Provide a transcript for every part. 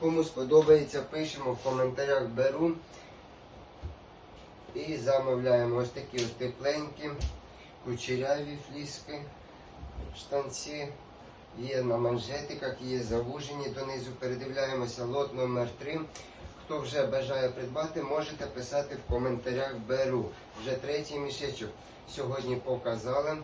Кому сподобається, пишемо в коментарях беру. І замовляємо ось такі ось тепленькі, кучеряві фліски, штанці. Є на манжетиках, є завужені донизу. Передивляємося лот номер 3 Хто вже бажає придбати, можете писати в коментарях беру. Вже третій мішечок сьогодні показали.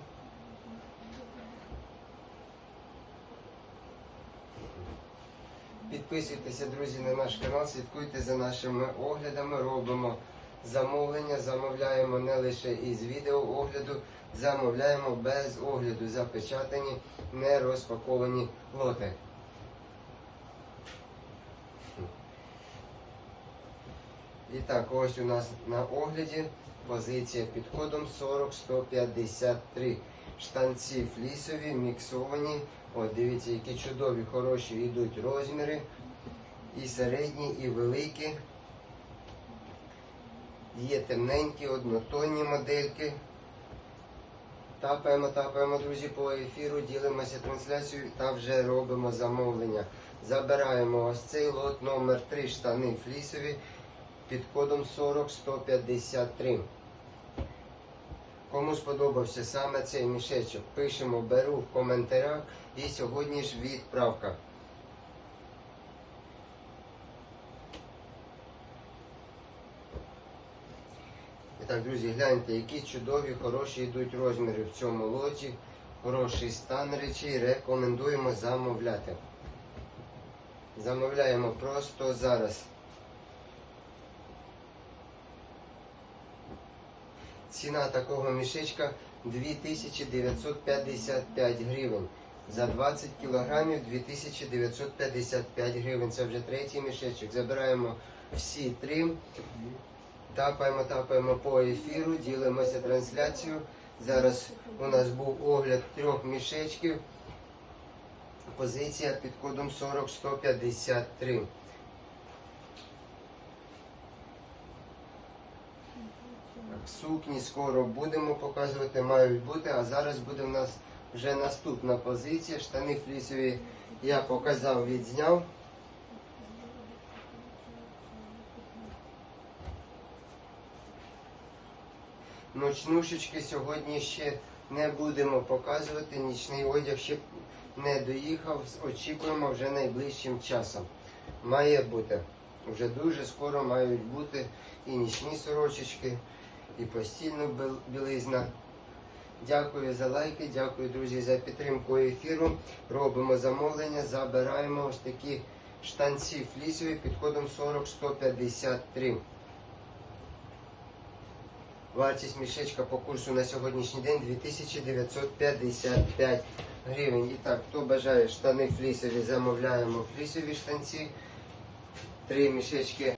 Підписуйтеся, друзі, на наш канал, слідкуйте за нашими оглядами, робимо замовлення, замовляємо не лише із відео огляду, замовляємо без огляду, запечатані, не розпаковані лоти. І так, ось у нас на огляді позиція під кодом 40153. Штанці флісові, міксовані. От дивіться, які чудові, хороші йдуть розміри. І середні, і великі. Є темненькі, однотонні модельки. Тапаємо, тапаємо, друзі, по ефіру, ділимося трансляцією та вже робимо замовлення. Забираємо ось цей лот номер 3 штани флісові під кодом 40153. Кому сподобався саме цей мішечок, пишемо, беру в коментарях і сьогодні ж відправка. І так, друзі, гляньте, які чудові, хороші йдуть розміри в цьому лоті. Хороший стан речей. Рекомендуємо замовляти. Замовляємо просто зараз. Ціна такого мішечка 2955 гривень. За 20 кілограмів 2955 гривень. Це вже третій мішечок. Забираємо всі три. Тапаємо, тапаємо по ефіру, ділимося трансляцією. Зараз у нас був огляд трьох мішечків. Позиція під кодом 40153. Так, Сукні скоро будемо показувати, мають бути, а зараз буде в нас вже наступна позиція. Штани флісові я показав, відзняв. Ночнушечки сьогодні ще не будемо показувати. Нічний одяг ще не доїхав. Очікуємо вже найближчим часом. Має бути. Вже дуже скоро мають бути і нічні сорочечки, і постільна білизна. Дякую за лайки, дякую, друзі, за підтримку ефіру. Робимо замовлення, забираємо ось такі штанці флісові під кодом 40153. Вартість мішечка по курсу на сьогоднішній день 2955 гривень. І так, хто бажає штани флісові, замовляємо флісові штанці. Три мішечки